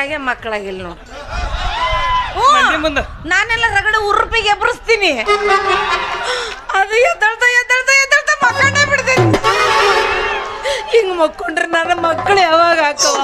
ಹಾಗೆ ಮಕ್ಕಳಾಗಿಲ್ಲ ನೋಡು. ಮಂದಿ ಮುಂದ. ನಾನೆಲ್ಲ ರಗಡ ಉರುಪಿಗೆ ಎಬ್ಬರಿಸ್ತೀನಿ ಅದು ಎದ್ದಳ್ತಾ ಎದ್ದಳ್ತಾ ಎದ್ದಳ್ತಾ ಮಕ್ಕಳೇ ಬಿಡ್ತೀನಿ. ಹಿಂಗ್ ಮಕ್ಕೊಂಡ್ರೆ ನಾನು ಮಕ್ಕಳು ಯಾವಾಗ ಹಾಕವ?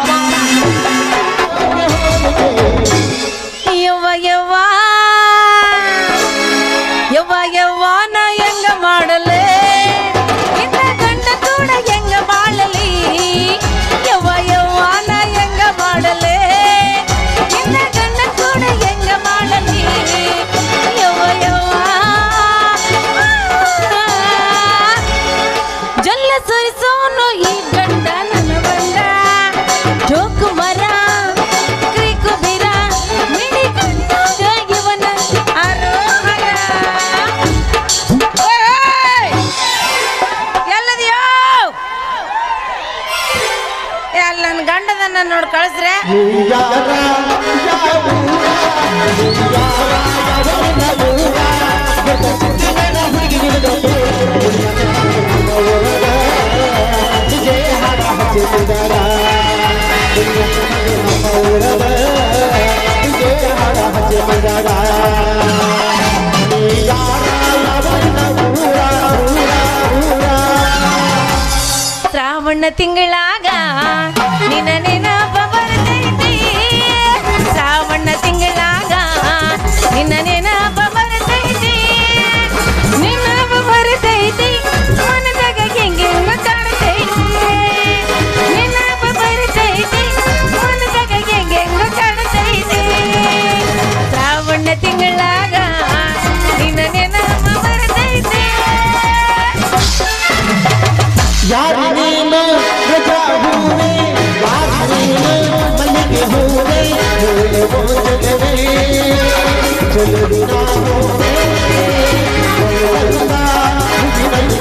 ಗಂಡದನ್ನ ನೋಡಿ చెల్లెడు నాను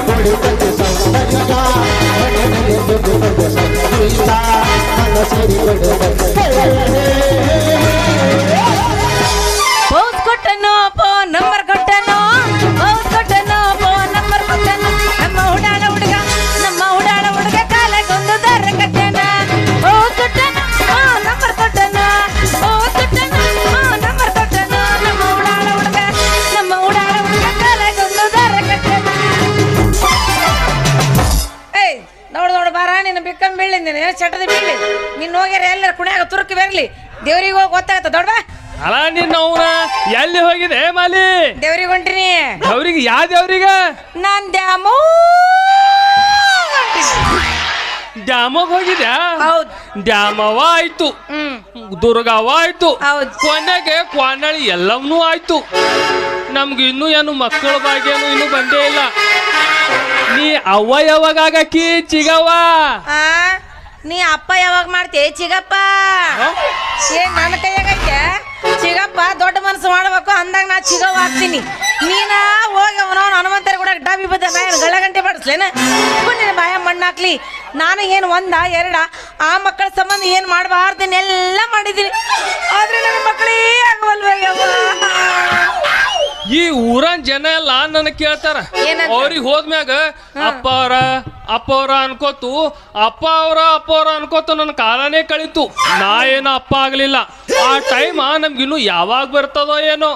కొడుకు సంతగా కొడుకు సంగీత మన సరి కొడుకు ನಾನ್ ಡ್ಯಾಮೋ ಡ್ಯಾಮಗ್ ಹೋಗಿದ್ಯಾ? ಹೌದ್. ಡ್ಯಾಮವ ಆಯ್ತು ಹ್ಮ್. ದುರ್ಗವ ಆಯ್ತು ಹೌದ್. ಕೊನೆಗೆ ಕ್ವಾನಳಿ ಎಲ್ಲವನ್ನೂ ಆಯ್ತು. ನಮ್ಗೆ ಇನ್ನೂ ಏನು ಮಕ್ಕಳ ಭಾಗ್ಯನು ಇನ್ನೂ ಬಂದೇ ಇಲ್ಲ. ನೀ ಅವ್ವ ಯಾವಾಗ ಚಿಗವ್ವ? ಆ? ನೀ ಅಪ್ಪ ಯಾವಾಗ ಮಾಡ್ತೀಯ ಚಿಗಪ್ಪ. ಏನ್ ನನ್ನ ಕೈಯಾಗೈತೆ? ಚಿಗಪ್ಪ ದೊಡ್ಡ ಮನಸ್ಸು ಮಾಡ್ಬೇಕು. ಅಂದಾಗ ನಾ ಚಿಗವ್ ಹಾಕ್ತೀನಿ ನೀನ? ಹನುಮಂತರ ಕೂಡ ಗಳಗಂಟೆ ಗಂಟೆ ಮಾಡಿಸ್ಲೇನ? ನಿನ್ನ ಬಾಯ ಮಣ್ಣಾಕ್ಲಿ ನಾನು ಏನು ಒಂದ, ಎರಡ, ಆ ಮಕ್ಕಳ ಸಂಬಂಧ ಏನು ಮಾಡಬಾರ್ದನ್ನೆಲ್ಲ ಮಾಡಿದ್ದೀನಿ. ಆದ್ರೆ ನನ್ನ ಮಕ್ಕಳೇ ಆಗವಲ್ವಯ್ಯವ್ವ. ಈ ಊರನ್ ಜನ ಎಲ್ಲ ನನ್ ಕೇಳ್ತಾರ? ಅವ್ರಿಗೆ ಹೋದ್ಮ್ಯಾಗ ಅಪ್ಪ ಅವರ ಅಪ್ಪ ಅವರ ಅನ್ಕೋತು. ಅಪ್ಪ ಅವರ ಅಪ್ಪ ಅವರ ಅನ್ಕೋತು ನನ್ನ ಕಾಲನೇ ಕಳಿತು. ನಾ ಏನೋ ಅಪ್ಪ ಆಗ್ಲಿಲ್ಲ. ಆ ಟೈಮ್ ನಮ್ಗಿನ್ನು ಯಾವಾಗ ಬರ್ತದೋ ಏನೋ.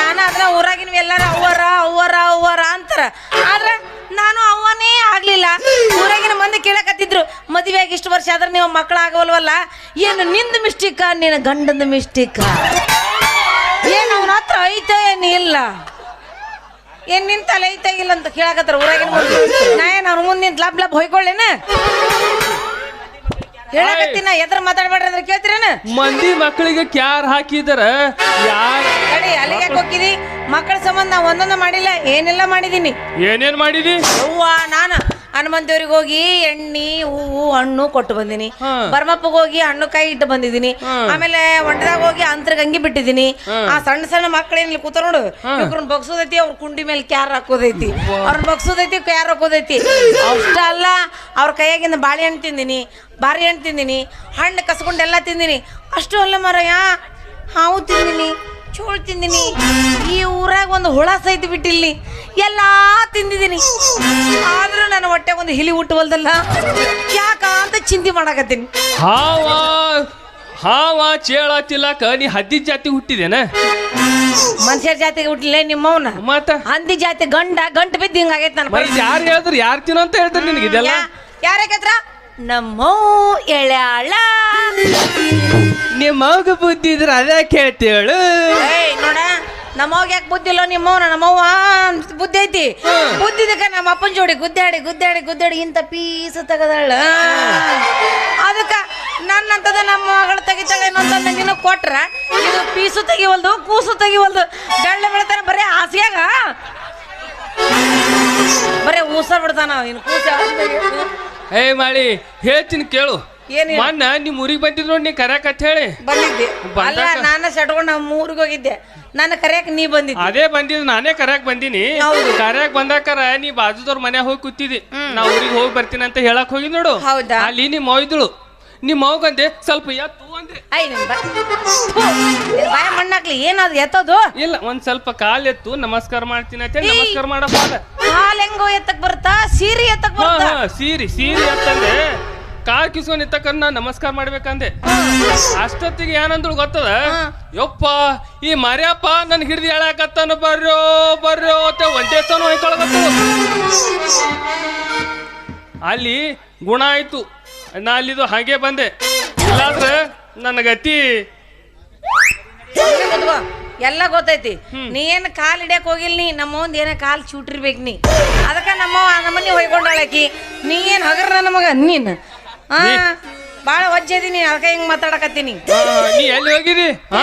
ನಾನು ಅದ್ರ ಊರಾಗಿನ ಎಲ್ಲಾರ ಅವ್ವರ ಅವ್ವರ ಅವ್ವರ ಅಂತಾರ. ಆದ್ರೆ ನಾನು ಅವ್ವನೇ ಆಗ್ಲಿಲ್ಲ. ಊರಾಗಿನ ಮಂದಿ ಕೇಳಕತ್ತಿದ್ರು ಮದುವೆಯಾಗಿ ಇಷ್ಟು ವರ್ಷ ಆದ್ರೆ ನೀವು ಮಕ್ಕಳಾಗವಲ್ವಲ್ಲ ಏನು ನಿಂದ ಮಿಸ್ಟೇಕ ನಿನ್ನ ಗಂಡಂದ ಮಿಸ್ಟೇಕ? ಏನು ಅವನ ಹತ್ರ ಐತೆ ಏನು ಇಲ್ಲ? ಏನ್ ತಲೆ ಐತೆ ಇಲ್ಲ ಅಂತ ಕೇಳಕತ್ತಾರ ಊರಾಗಿನ ನಾ ಏನು ಅವ್ನ ಮುಂದೆ ನಿಂತ ಲಬ್ ಲಬ್ ಹೊಯ್ಕೊಳ್ಳೇನ? ಹೇಳಕತ್ತಿನ ಎದ್ರ ಮಾತಾಡ್ಬೇಡ್ರಿ ಅಂದ್ರೆ ಕೇಳ್ತಿರೇನು? ಮಂದಿ ಮಕ್ಕಳಿಗೆ ಕ್ಯಾರ್ ಹಾಕಿದಾರ? ಯಾರ? ಕಡೆ ಅಲ್ಲಿಗೆ ಹೋಗಿದಿ? ಮಕ್ಕಳ ಸಂಬಂಧ ನಾ ಒಂದೊಂದು ಮಾಡಿಲ್ಲ ಏನೆಲ್ಲ ಮಾಡಿದೀನಿ? ಏನೇನ್ ಮಾಡಿದಿ? ಅವ್ವ ನಾನು ಹನುಮಂತ ದೇವ್ರಿಗೆ ಹೋಗಿ ಎಣ್ಣಿ ಹೂವು ಹಣ್ಣು ಕೊಟ್ಟು ಬಂದಿನಿ. ಬರ್ಮಪ್ಪಗೆ ಹೋಗಿ ಹಣ್ಣು ಕೈ ಇಟ್ಟು ಬಂದಿದ್ದೀನಿ ಆಮೇಲೆ ಒಂಟದಾಗ ಹೋಗಿ ಅಂತರ ಗಂಗಿ ಬಿಟ್ಟಿದ್ದೀನಿ ಆ ಸಣ್ಣ ಸಣ್ಣ ಮಕ್ಕಳೇನಿಲ್ಲ ಕೂತ ನೋಡು. ಇವ್ರನ್ನ ಬಗ್ಸೋದೈತಿ ಅವ್ರ ಕುಂಡಿ ಮೇಲೆ ಕ್ಯಾರ್ ಹಾಕೋದೈತಿ. ಅವ್ರನ್ನ ಬಗ್ಸೋದೈತಿ ಕ್ಯಾರ್ ಹಾಕೋದೈತಿ. ಅಷ್ಟ ಅಲ್ಲ ಅವ್ರ ಕೈಯಾಗಿಂದ ಬಾಳೆಹಣ್ಣು ತಿಂದಿನಿ ಬಾರಿ ಹಣ್ಣು ತಿಂದಿನಿ ಹಣ್ಣು ಕಸ್ಕೊಂಡೆಲ್ಲ ತಿಂದಿನಿ. ಅಷ್ಟು ಅಲ್ಲ ಮರಯ್ಯ ಹಾವು ತಿಂದಿನಿ. ಚೋಳು ತಿಂದಿನಿ. ಈ ಊರಾಗ ಒಂದು ಹುಳ ಸಹಿತ ಬಿಟ್ಟಿಲ್ಲಿ. ಎಲ್ಲ ತಿಂದಿದ್ದೀನಿ ಒಂದು ಹಿಲಿ ಹುಟ್ಟುವಲ್ದಲ್ಲ. ಯಾಕ ಅಂತ ಚಿಂತೆ ಮಾಡಾಕತ್ತೀನಿ. ಹಾವ ಹಾವ ಚೇಳ ತಿಲಕ ನೀ ಹದ್ದಿ ಜಾತಿ ಹುಟ್ಟಿದೇನ? ಮನುಷ್ಯರ ಜಾತಿಗೆ ಹುಟ್ಟಿಲ್ಲ ನಿಮ್ಮವನ? ಮತ್ತ ಹಂದಿ ಜಾತಿ ಗಂಡ ಗಂಟು ಬಿದ್ದು ಹಿಂಗಾಗೈತೆ ನನ್ನ ಮೈ ಯಾರು ಹೇಳಿದ್ರು ಯಾರು ತಿನ್ನೋ ಅಂತ ಹೇಳ್ತಾರೆ ನಿನಗೆ ಇದೆಲ್ಲ? ಯಾರಕತ್ರ ನಮ್ಮೋ ಎಳ್ಯಾಳ. ನಿಮ್ಮ ಮಗ ಬುದ್ಧಿ ಇದ್ರ ಅದೇ ಕೇಳ್ತೇಳು ಏಯ್ ನೋಡ ನಮ್ಮವ್ಗ ಯಾಕೆ ಬುದ್ಧಿ ಇಲ್ಲ ನಿಮ್ಮವ್ನ? ನಮ್ಮವ್ವ ಅಂತ ಬುದ್ಧಿ ಐತಿ. ಬುದ್ಧಿದಕ್ಕೆ ನಮ್ಮ ಅಪ್ಪನ ಜೋಡಿ ಗುದ್ದಾಡಿ ಗುದ್ದಾಡಿ ಗುದ್ದಾಡಿ ಇಂಥ ಪೀಸ್ ತೆಗದಾಳ. ಅದಕ್ಕ ನನ್ನಂತದ ನಮ್ಮ ಮಗಳು ತೆಗಿತಾಳೆ ಇನ್ನೊಂದನ್ನ ನಿನ್ನ ಕೊಟ್ರ ಇದು ಪೀಸು ತೆಗಿವಲ್ದು ಕೂಸು ತೆಗಿವಲ್ದು. ಗಳ್ಳೆ ಬೆಳಿತಾನೆ ಬರೀ ಹಾಸಿಯಾಗ? ಬರೀ ಊಸ ಬಿಡ್ತಾನ ಇನ್ನು ಕೂಸ ಯಾವ್ದ್ ತೆಗಿಯೋದು? ಏ ಮಾಡಿ ಹೇಳ್ತೀನಿ ಕೇಳು. ಏನ್ ಹೇಳು? ಮೊನ್ನ ನಿಮ್ ಊರಿಗೆ ಬಂದಿದ್ರು ನೀ ಕರ್ಯಾಕತ್ ಹೇಳಿ. ಬಂದಿದ್ದೆ? ಅಲ್ಲ ನಾನು ಸಟ್ಕೊಂಡು ನಮ್ಮ ಊರಿಗೆ ಹೋಗಿದ್ದೆ. ನನ್ನ ಕರೆಯಕ್ಕೆ ನೀ ಬಂದಿದ್ದೆ. ಅದೇ ಬಂದಿದ್ ನಾನೇ ಕರ್ಯಾಕ್ ಬಂದೀನಿ. ಹೌದು. ಕರ್ಯಾಕ್ ಬಂದಾಕರ ನೀ ಬಾಜುದವ್ರ ಮನ್ಯಾಗ ಹೋಗಿ ಕೂತಿದಿ ನಾ ಊರಿಗೆ ಹೋಗಿ ಬರ್ತೀನಿ ಅಂತ ಹೇಳಕ್ ಹೋಗಿ ನೋಡು. ಹೌದಾ? ಅಲ್ಲಿ ನಿಮ್ಮ ಅವ್ವ ಇದ್ಳು ನಿಮ್ಮ ಅವ್ಗಂದೆ ಸ್ವಲ್ಪ ಎತ್ತು ಅಂದೆ. ಐ ನಿಮ್ ಬಾ ಥು, ನಿನ್ ಬಾಯ ಮಣ್ಣಾಕ್ಲಿ ಏನದು ಎತ್ತದು? ಇಲ್ಲ ಒಂದ್ ಸ್ವಲ್ಪ ಕಾಲ್ ಎತ್ತು ನಮಸ್ಕಾರ ಮಾಡ್ತೀನಿ ಅಂತ ಹೇಳಿ ಏಯ್. ನಮಸ್ಕಾರ ಮಾಡಕ್ ಹೋದ ಹಾಲ್ ಹೆಂಗೋ ಎತ್ತಕ್ ಬರುತ್ತಾ? ಸೀರೆ ಎತ್ತಕ್ ಹಾ ಬರ್ತಾ ಹಾ ಸೀರಿ ಸೀರಿ ಎತ್ತಂದೆ. ಕಾಲ್ ಕಿಸ್ಕೊಂಡ್ ಎತ್ತಕ್ಕ ನಾ ನಮಸ್ಕಾರ ಮಾಡ್ಬೇಕಂದೆ. ಅಷ್ಟೊತ್ತಿಗೆ ಏನಂದ್ರು ಗೊತ್ತದ. ಯಪ್ಪ ಈ ಮರ್ಯಪ್ಪ ನನ್ ಹಿಡ್ದು ಹೇಳಕತ್ತಾನ ಬರ್ರೋ ಬರ್ರೋ ಅಂತ ಒಂದೇ ಸಲ ಅಲ್ಲಿ ಗುಣ ಆಯ್ತು. ನಾ ಅಲ್ಲಿದು ಹಾಗೆ ಬಂದೆ. ಇಲ್ಲಾಂದ್ರೆ ನನ್ನ ಗತಿ ಎಲ್ಲ ಗೊತ್ತೈತಿ. ನೀ ಏನ್ ಕಾಲ್ ಹಿಡಿಯಕ್ ಹೋಗಿಲ್ ನೀ? ನಮ್ಮ ಒಂದ್ ಏನ ಕಾಲ್ ಚೂಟಿರ್ಬೇಕು ನೀ? ಅದಕ್ಕ ನಮ್ಮ ನಮ್ಮನಿ ಹೊಯ್ಕೊಂಡಾಳಕಿ ನೀ ಏನ್ ಹಗರ ನನ್ನ ಮಗ ನೀನ್. ಹಾ ಬಾಳ ಒಜ್ಜದಿ ಅದಕ್ಕೆ ಹಿಂಗ್ ಮಾತಾಡಕತ್ತೀನಿ. ಆ, ನೀ ಎಲ್ಲಿ ಹೋಗಿದಿ? ಹಾ?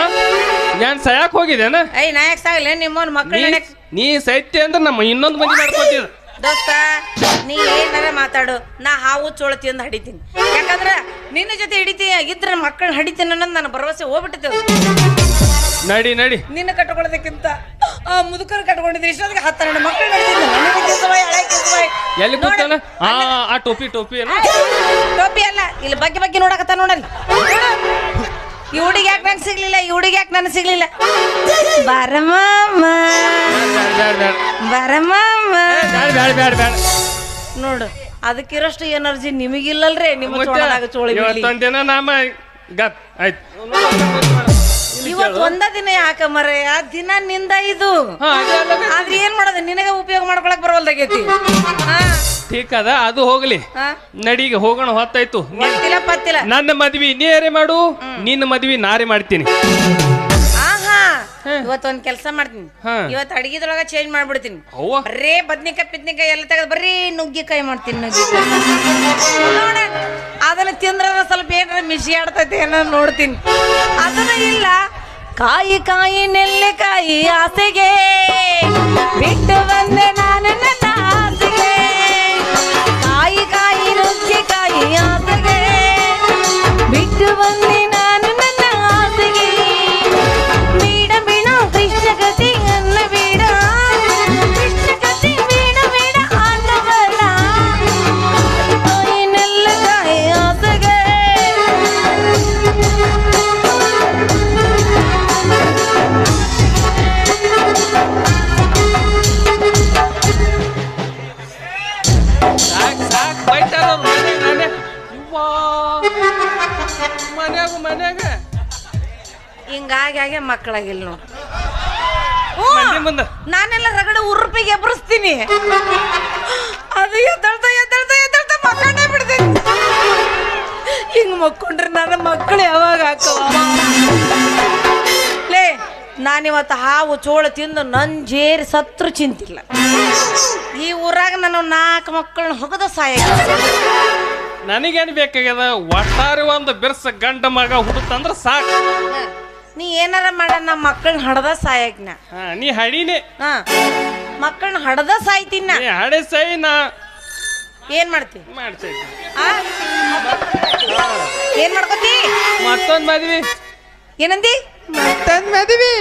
ಏನ್ ಸಯಾಕ್ ಹೋಗಿದೇನ ಐ ನಾಯಕ್ ಸಾಗಲ್ಲ ನಿಮ್ಮವ್ನ ಮಕ್ಕಳ ನೀ ನೀ ಸೈತ್ಯ ಅಂದ್ರೆ ನಮ್ಮ ಇನ್ನೊಂದು ಮಂದಿ ಮಾಡ್ಕೋತಿದ್ ದೋಸ್ತ ನೀ ಏನಾರ ಮಾತಾಡು. ನಾ ಹಾವು ಚೋಳತಿ ತಿಂದು ಹಡಿತೀನಿ. ಯಾಕಂದ್ರ ನಿನ್ನ ಜೊತೆ ಹಿಡಿತಿ ಇದ್ರ ಮಕ್ಕಳನ್ನ ಹಡಿತೀನಿ ಅನ್ನೋದು ನನ್ನ ಭರವಸೆ ಹೋಗ್ಬಿಟ್ಟಿದ್ದೆ ನಡಿ ನಡಿ. ನಿನ್ನ ಕಟ್ಕೊಳ್ಳೋದಕ್ಕಿಂತ ಆ ಮುದುಕರು ಕಟ್ಕೊಂಡಿದ್ರೆ ಇಷ್ಟೊತ್ತಿಗೆ ಹತ್ತೆರಡು ಮಕ್ಕಳು. ಎಲ್ಲಿ ಕೂತಾನ? ಆ ಆ ಟೋಪಿ ಟೋಪಿ ಏನು? ಟೋಪಿ ಅಲ್ಲ ಇಲ್ಲಿ ಬಗ್ಗೆ ಬಗ್ಗೆ ನೋಡಕತ್ತ ನೋಡಲ್ಲಿ. ಈ ಹುಡುಗಿ ಯಾಕೆ ನನ್ಗೆ ಸಿಗ್ಲಿಲ್ಲ? ಈ ಹುಡುಗಿ ಯಾಕೆ ನನಗೆ ಸಿಗ್ಲಿಲ್ಲ? ಬರಮಮ್ಮ. ಬ್ಯಾಡ, ಬ್ಯಾಡ, ಬ್ಯಾಡ, ಬ್ಯಾಡ. ನೋಡು ಅದಕ್ಕಿರೋಷ್ಟು ಎನರ್ಜಿ ನಿಮಗಿಲ್ಲಲ್ರಿ ನಿಮ್ಮ ಚೋಳದಾಗ ಚೋಳಿ. ಇವತ್ತೊಂದ್ ದಿನ ನಾಮ ಗಪ್ ಆಯ್ತು. ಇವತ್ತು ಒಂದ ದಿನ ಯಾಕ ಮರ? ಆ ದಿನ ನಿಂದ ಇದು ಆದ್ರೆ ಏನ್ ಮಾಡೋದು? ನಿನಗೆ ಉಪಯೋಗ ಮಾಡ್ಕೊಳಕ್ ಬರವಲ್ದಾಗೈತಿ. ಹಾ. ಠೀಕ್ ಅದ ಅದು ಹೋಗ್ಲಿ. ಹಾ? ನಡೀಗ ಹೋಗೋಣ ಹೊತ್ತಾಯ್ತು. ನೀ- ಗೊತ್ತಿಲ್ಲ ಪತ್ತಿಲ್ಲ. ನನ್ನ ಮದ್ವಿ ನೀರೇ ಮಾಡು ನಿನ್ನ ಮದ್ವಿ ನಾರೇ ಮಾಡ್ತೀನಿ. ಆಹಾ ಇವತ್ತೊಂದ್ ಕೆಲಸ ಮಾಡ್ತೀನಿ. ಹಾ. ಇವತ್ತು ಅಡಿಗೆದೊಳಗ ಚೇಂಜ್ ಮಾಡ್ಬಿಡ್ತೀನಿ. ಅವ್ವ. ಬರೇ ಬದ್ನಿಕಾಯಿ ಪಿದ್ನಿಕಾಯಿ ಎಲ್ಲ ತೆಗೆದು ಬರೀ ನುಗ್ಗಿಕಾಯಿ ಮಾಡ್ತೀನಿ ನುಗ್ಗಿಕಾಯಿ. ನೋಡ ಅದನ್ನ ತಿಂದ್ರ ಸ್ವಲ್ಪ ಏನಾರ ಮಿಶಿ ಆಡ್ತೈತಿ ಏನೋ ನೋಡ್ತೀನಿ. ಅದನ್ನ ಇಲ್ಲ ಕಾಯಿ ಕಾಯಿ ನೆಲ್ಲಿಕಾಯಿ ಆಸೆಗೆ ಬಿಟ್ಟು ಬಂದೆ ನಾನು ಆಸೆಗೆ ಬಿಟ್ಟು ಬಂದೆ ಹಾಗೆ ಮಕ್ಕಳಾಗಿಲ್ಲ ನೋಡು. ಮಂದಿ ಮುಂದ. ನಾನೆಲ್ಲ ರಗಡ ಉರುಪಿಗೆ ಎಬ್ಬರಿಸ್ತೀನಿ ಅದು ಎದ್ದಳ್ತಾ ಎದ್ದಳ್ತಾ ಎದ್ದಳ್ತಾ ಮಕ್ಕಳೇ ಬಿಡ್ತೀನಿ. ಹಿಂಗ್ ಮಕ್ಕೊಂಡ್ರೆ ನನ್ನ ಮಕ್ಕಳು ಯಾವಾಗ ಹಾಕವ? ಲೇ ನಾನಿವತ್ತು ಹಾವು ಚೋಳ ತಿಂದು ನನ್ ಜೇರಿ ಸತ್ರು ಚಿಂತಿಲ್ಲ. ಈ ಊರಾಗ ನಾನು ನಾಲ್ಕು ಮಕ್ಕಳನ್ನ ಹೊಗದ ಸಾಯ ನನಗೇನು ಬೇಕಾಗ್ಯದ? ಒಟ್ಟಾರೆ ಒಂದು ಬಿರ್ಸ ಗಂಡ ಮಗ ಹುಡುತಂದ್ರೆ ಸಾಕು. ನೀ ಏನಾರ ಮಾಡ ನಮ್ಮ ಮಕ್ಕಳನ್ನ ಹಡದ ಸಾಯಕ್ನ ನಾ ಹಾ ನೀ ಹಡಿನೇ. ಹಾ ಮಕ್ಕಳನ್ನ ಹಡದ ಸಾಯ್ತೀನಿ. ನೀ ಹಡೆ ಸೈ ನಾ ಏನ್ ಮಾಡ್ತಿ? ಮಾಡ್ಸೈ ಆ? ಏನ್ ಮಾಡ್ಕೋತಿ? ಮತ್ತೊಂದ್ ಮದ್ವಿ. ಏನಂದಿ? ಮತ್ತೊಂದ್ ಮದ್ವಿ.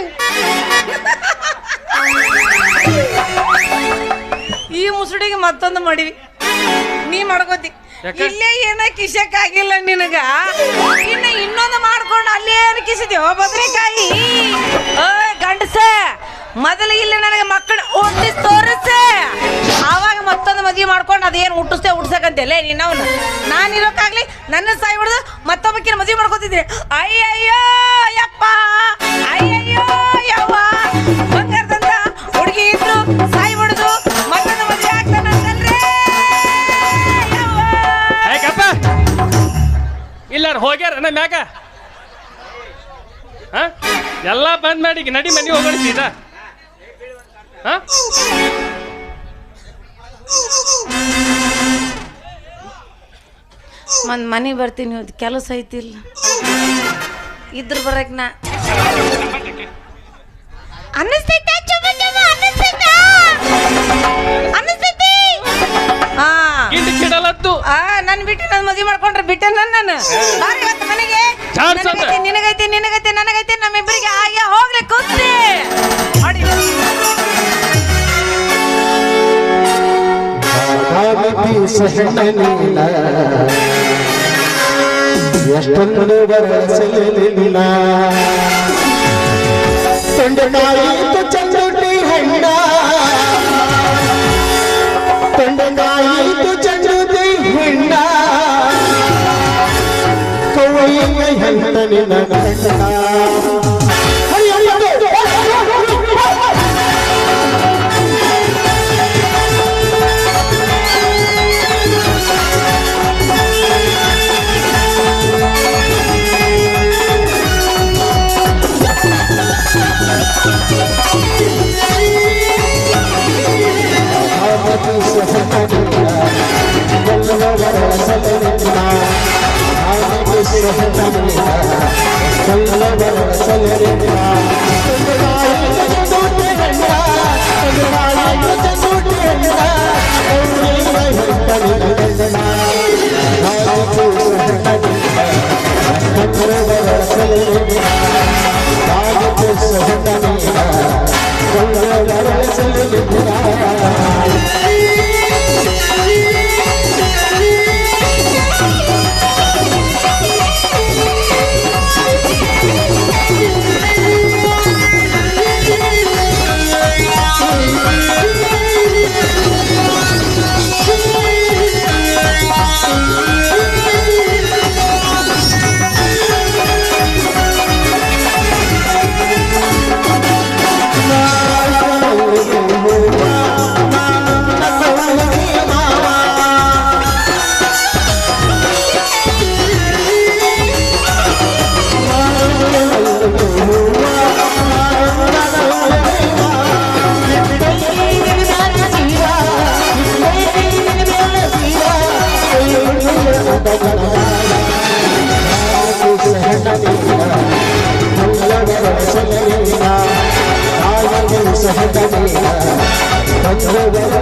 ಈ ಮುಸುಡಿಗೆ ಮತ್ತೊಂದು ಮಾಡಿವಿ. ನೀ ಮಾಡ್ಕೋತಿ. ಯಾಕ? ಇಲ್ಲೇ ಏನ ಕಿಶಕ್ ಆಗಿಲ್ಲ ನಿನಗ? ಇನ್ನ ಇನ್ನೊಂದು ಮಾಡ್ಕೊಂಡು ಅಲ್ಲೇ ಏನು ಕಿಸಿದ್ಯೋ ಬದ್ರಿಕಾಯಿ ಓಯ್ ಗಂಡಸ, ಮೊದಲು ಇಲ್ಲಿ ನನಗೆ ಮಕ್ಕಳು ಹುಟ್ಟಿ ತೋರಿಸ. ಆವಾಗ ಮತ್ತೊಂದು ಮದುವೆ ಮಾಡ್ಕೊಂಡು ಅದೇನು ಹುಟ್ಟಿಸ್ತೆ ಹುಟ್ಸಕಂತೇಲೆ ನೀನವನು ನಾನು ಇರೋಕ್ಕಾಗ್ಲಿ ನನ್ನ ಸಾಯಿ ಹೊಡೆದು ಮತ್ತೊಬ್ಬಕ್ಕಿನ ಮದುವೆ ಮಾಡ್ಕೋತಿದ್ದೆ ಅಯ್ಯಯ್ಯೋ, ಯಪ್ಪ. ಅಯ್ಯಯ್ಯೋ, ಯವ್ವ. ಬಂಗಾರದಂತ ಹುಡುಗಿ ಇದ್ರು, ಸಾಯಿ ಹೊಡೆದು ಮತ್ತೊಂದು ಮದುವೆ ಆಗ್ತಾನಂತಲ್ರೇ ಇಲ್ಲಾರ ಹೋಗ್ಯಾರ ನಮ್ಮ ಮ್ಯಾಗ? ಎಲ್ಲ ಬಂದ್ ಮಾಡಿ ನಡಿ ಮನೆ ಹೋಗೋಣ ಸೀದಾ. ಹ? ಒಂದು ಮನೆ ಬರ್ತೀನಿ ಅದು ಕೆಲಸ ಐತಿಲ್ಲ. ಇದ್ರ ಬರಕ್ ನಾ ಅನ್ನಿಸ್ತೈತಾ ನನ್ ಬಿಟ್ಟು ನನ್ ಮದುವೆ ಮಾಡ್ಕೊಂಡ್ರೆ ಬಿಟ್ಟೆ ನನ್ ನಾನು? ನಿನಗೈತೆ ನಿನಗೈತೆ. ಸಹನನಿಲ್ಲ ಎಷ್ಟೊಂದು ಬರಸಲಿಲ್ಲ. ತು ಚಂದುಟಿ ಹಣ್ಣ. ತೊಂಡಕಾಯಿತು ಚಂದುಟಿ ಹಣ್ಣ. que pueda ಬಂದ ಬಂದ